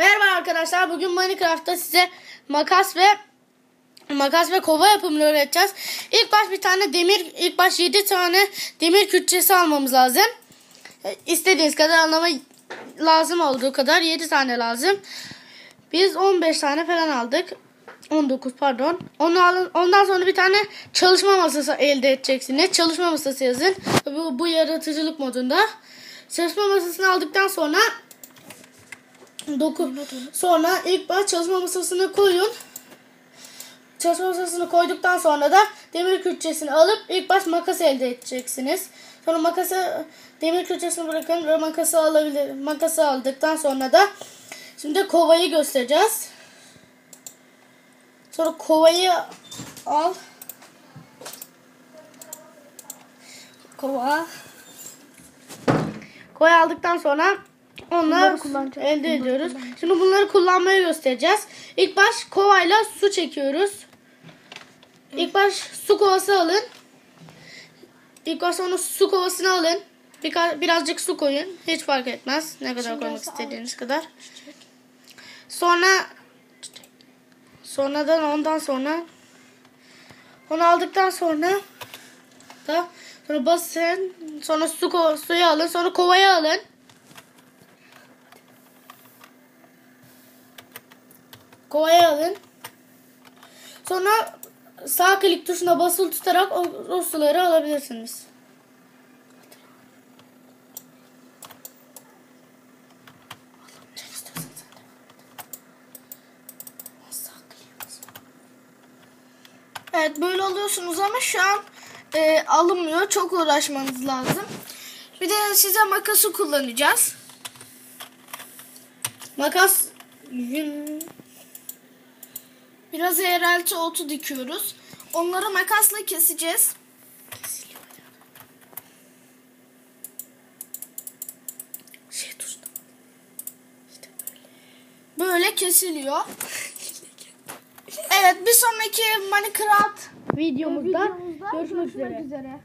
Merhaba arkadaşlar. Bugün Minecraft'ta size makas ve makas ve kova yapımını öğreteceğiz. İlk baş bir tane demir, ilk baş 7 tane demir kütçesi almamız lazım. E, İstediğiniz kadar anlama lazım olduğu kadar 7 tane lazım. Biz 15 tane falan aldık. 19 pardon. Onu alın, ondan sonra bir tane çalışma masası elde edeceksiniz. Çalışma masası yazın. Bu, bu yaratıcılık modunda. Çalışma masasını aldıktan sonra doku sonra ilk baş çalışma masasını koyun. Çalışma masasını koyduktan sonra da demir külçesini alıp ilk baş makas elde edeceksiniz. Sonra makası demir külçesini bırakın ve makası alabilir. Makası aldıktan sonra da şimdi kovayı göstereceğiz. Sonra kovayı al. Kova. Kovayı aldıktan sonra onları elde ediyoruz. Şimdi bunları kullanmayı göstereceğiz. İlk baş kovayla su çekiyoruz. İlk baş su kovası alın. İlk baş sonra su kovasını alın. Birka- birazcık su koyun. Hiç fark etmez. Ne kadar Şimdi koymak istediğiniz kadar. Sonra sonradan ondan sonra onu aldıktan sonra da sonra basın sonra su suyu alın sonra kovayı alın. Kovayı alın. Sonra sağ klik tuşuna basılı tutarak o, suları alabilirsiniz. Evet böyle alıyorsunuz ama şu an e, alınmıyor. Çok uğraşmanız lazım. Bir de size makası kullanacağız. Makas Biraz eğrelti otu dikiyoruz. Onları makasla keseceğiz. şey tuşuna. Böyle kesiliyor. evet bir sonraki Minecraft Videomuzda videomuzda görüşmek üzere. üzere.